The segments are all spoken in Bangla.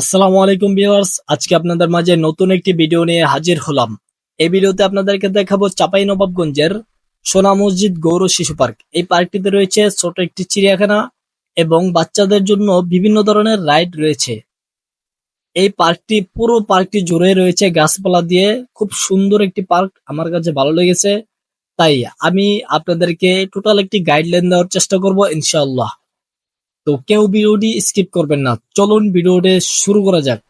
আসসালামু আলাইকুম ভিউয়ার্স, আজকে আপনাদের মাঝে নতুন একটি ভিডিও নিয়ে হাজির হলাম। এই ভিডিওতে আপনাদেরকে দেখাবো চাপাই নবাবগঞ্জের সোনা মসজিদ গৌর শিশু পার্ক। এই পার্কটিতে রয়েছে ছোট একটি চিড়িয়াখানা এবং বাচ্চাদের জন্য বিভিন্ন ধরনের রাইড রয়েছে। এই পার্কটি, পুরো পার্কটি জুড়ে রয়েছে গাছপালা দিয়ে। খুব সুন্দর একটি পার্ক, আমার কাছে ভালো লেগেছে। তাই আমি আপনাদেরকে টোটাল একটি গাইডলাইন দেওয়ার চেষ্টা করব ইনশাআল্লাহ। তো কেউ ভিডিওটি স্কিপ করবেন না। চলুন ভিডিওটি শুরু করা যাক।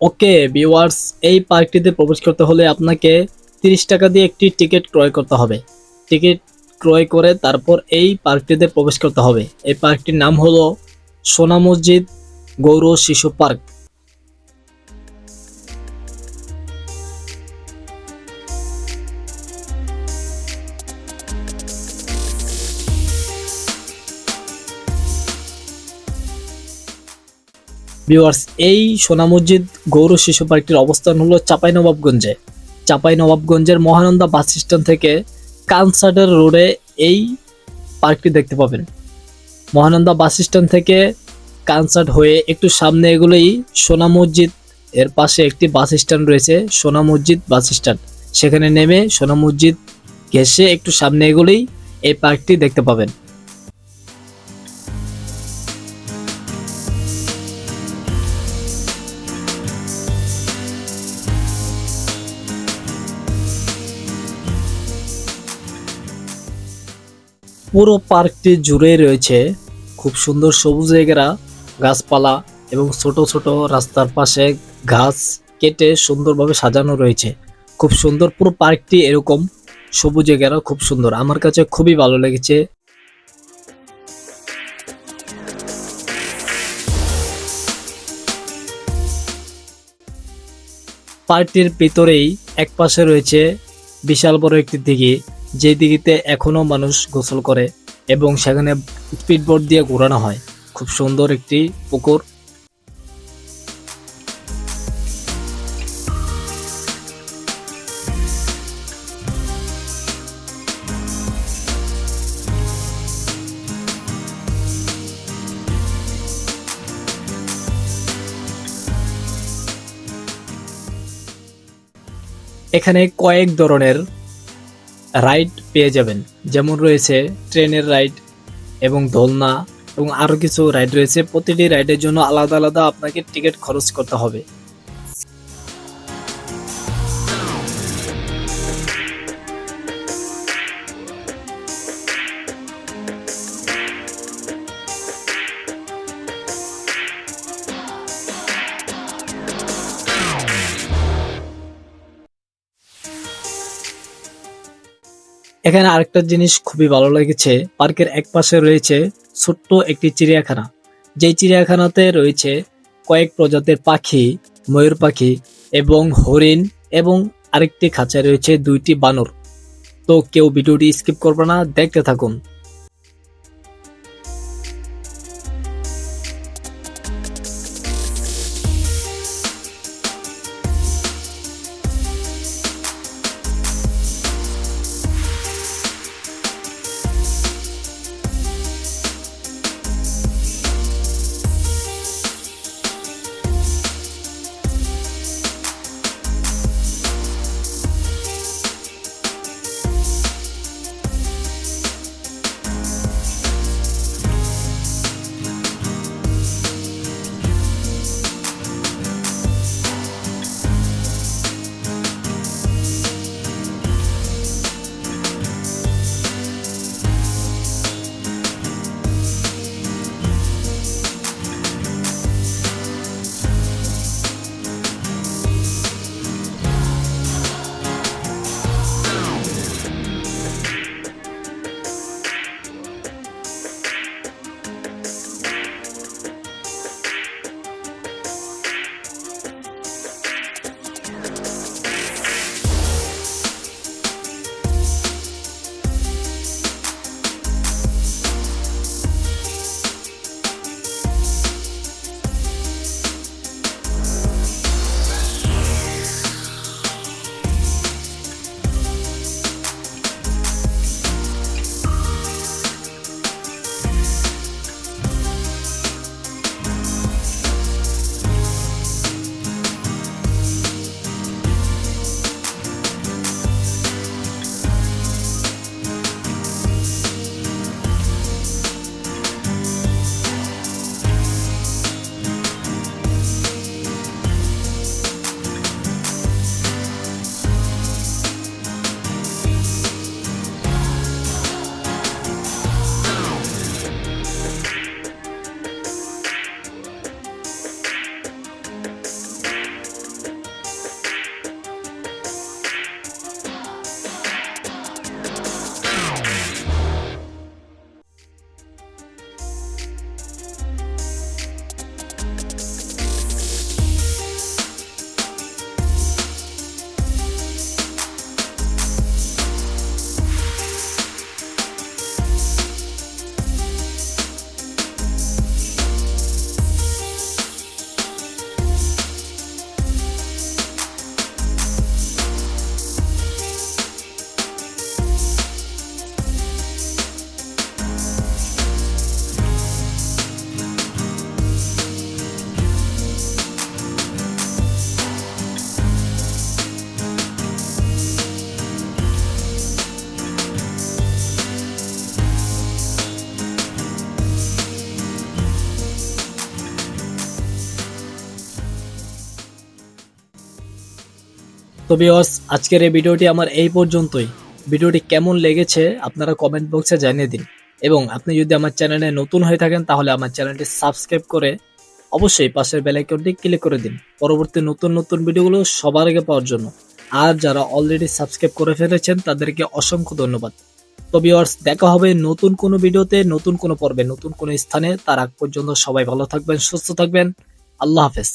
ওকে, ভিউয়ার্স, এই পার্কটিতে প্রবেশ করতে হলে আপনাকে তিরিশ টাকা দিয়ে একটি টিকিট ক্রয় করতে হবে। টিকিট ক্রয় করে তারপর এই পার্কটিতে প্রবেশ করতে হবে। এই পার্কটির নাম হলো সোনা মসজিদ গৌর শিশু পার্ক। ভিউয়ার্স, এই সোনা মসজিদ গৌর শিশু পার্কটির অবস্থান হলো চাঁপাইনবাবগঞ্জে। চাঁপাইনবাবগঞ্জের মহানন্দা বাস স্ট্যান্ড থেকে কানসার্টের রোডে এই পার্কটি দেখতে পাবেন। মহানন্দা বাস স্ট্যান্ড থেকে কানসার্ট হয়ে একটু সামনে এগুলোই সোনা মসজিদ, এর পাশে একটি বাস স্ট্যান্ড রয়েছে, সোনা মসজিদ বাস স্ট্যান্ড। সেখানে নেমে সোনা মসজিদ ঘেসে একটু সামনে এগুলোই এই পার্কটি দেখতে পাবেন। পুরো পার্কটি জুড়ে রয়েছে খুব সুন্দর সবুজ এগেরা গাছপালা এবং ছোট ছোট রাস্তার পাশে ঘাস কেটে সুন্দরভাবে সাজানো রয়েছে। খুব সুন্দর পুরো পার্কটি এরকম সবুজ এগেরা খুব সুন্দর। আমার কাছে খুবই ভালো লেগেছে। পার্কটির ভিতরেই এক পাশে রয়েছে বিশাল বড় একটি দিঘি। যে দিঘিতে এখনও মানুষ গোসল করে এবং সেখানে স্পিডবোট দিয়ে ঘোরানো হয়। খুব সুন্দর একটি পুকুর। এখানে কয়েক ধরনের রাইড পেয়ে যাবেন। যেমন রয়েছে ট্রেনের রাইড এবং দোলনা এবং আরও কিছু রাইড রয়েছে। প্রতিটি রাইডের জন্য আলাদা আলাদা আপনাকে টিকিট খরচ করতে হবে। এখানে আরেকটা জিনিস খুবই ভালো লেগেছে। পার্কের এক পাশে রয়েছে ছোট্ট একটি চিড়িয়াখানা। যেই চিড়িয়াখানাতে রয়েছে কয়েক প্রজাতির পাখি, ময়ূর পাখি এবং হরিণ এবং আরেকটি খাঁচায় রয়েছে দুইটি বানর। তো কেউ ভিডিওটি স্কিপ করবে না, দেখতে থাকুন। তো ভিউয়ার্স আজকের এই ভিডিওটি আমার এই পর্যন্তই। ভিডিওটি কেমন লেগেছে আপনারা কমেন্ট বক্সে জানিয়ে দিন। এবং আপনি যদি আমার চ্যানেলে নতুন হয়ে থাকেন, তাহলে আমার চ্যানেলটি সাবস্ক্রাইব করে অবশ্যই পাশের বেল আইকনটি ক্লিক করে দিন। পরবর্তী নতুন নতুন ভিডিওগুলো সবার আগে পাওয়ার জন্য। আর যারা অলরেডি সাবস্ক্রাইব করে ফেলেছেন, তাদেরকে অসংখ্য ধন্যবাদ। তো ভিউয়ার্স দেখা হবে নতুন কোনো ভিডিওতে, নতুন কোনো পর্বে, নতুন কোনো স্থানে। তার আগ পর্যন্ত সবাই ভালো থাকবেন, সুস্থ থাকবেন। আল্লাহ হাফেজ।